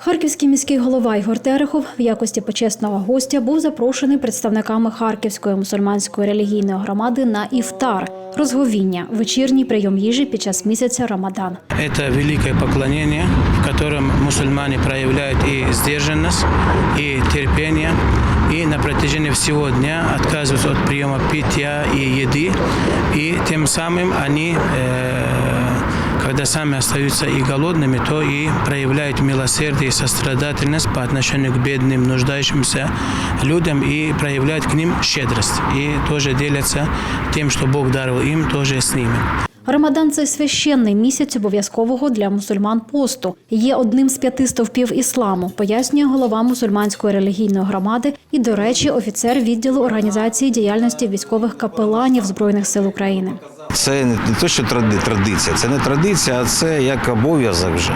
Харківський міський голова Ігор Терехов в якості почесного гостя був запрошений представниками Харківської мусульманської релігійної громади на іфтар розговіння вечірній прийом їжі під час місяця Рамадан. Это великое поклонение, в котором мусульмане проявляют и сдержанность, и терпение, и на протяжении всего дня отказываются от приема питья и еды, и тем самым они, э, когда сами остаются и голодными, то и проявляют милосердие и сострадательность по отношению к бедным, нуждающимся людям и проявляют к ним щедрость. И тоже делятся тем, что Бог даровал им, тоже с ними. Рамадан це священний місяць обов'язкового для мусульман посту. Є одним з п'яти стовпів ісламу, пояснює голова мусульманської релігійної громади і, до речі, офіцер відділу організації діяльності військових капеланів збройних сил України. Це не, те, що традиція, це не традиція, а це як обов'язок вже.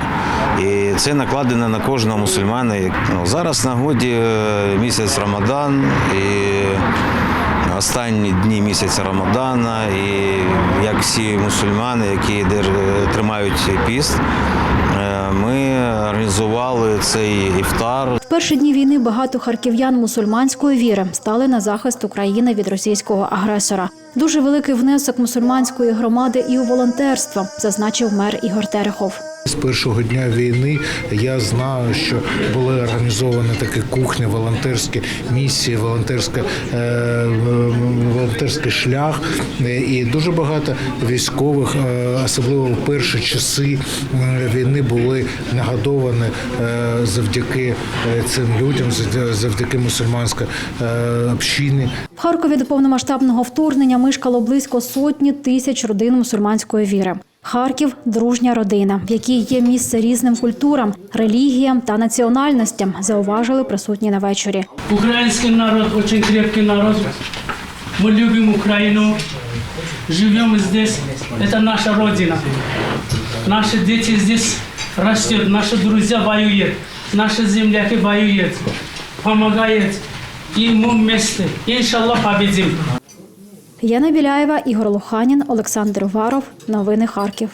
І це накладено на кожного мусульмана. Ну, зараз на годі е, місяць Рамадан і останні дні місяця Рамадана. І як всі мусульмани, які тримають піст, е, ми організували цей іфтар. Перші дні війни багато харків'ян мусульманської віри стали на захист України від російського агресора. Дуже великий внесок мусульманської громади і у волонтерство, зазначив мер Ігор Терехов. З першого дня війни я знаю, що були організовані такі кухні, волонтерські місії, волонтерська, е, волонтерський шлях. І дуже багато військових, е, особливо в перші часи е, війни, були нагодовані е, завдяки цим людям, завдя- завдяки мусульманській общині. В Харкові до повномасштабного вторгнення мешкало близько сотні тисяч родин мусульманської віри. Харків дружня родина, в якій є місце різним культурам, релігіям та національностям, зауважили присутні на вечорі. Украинский народ очень крепкий народ. Мы любим Украину, живем здесь. Это наша родина. Наши дети здесь растут, наши друзья воюют, наши земляки воюют, помогают. И мы вместе. Иншаллах победим. Яна Біляєва, Ігор Луханін, Олександр Уваров. Новини Харків.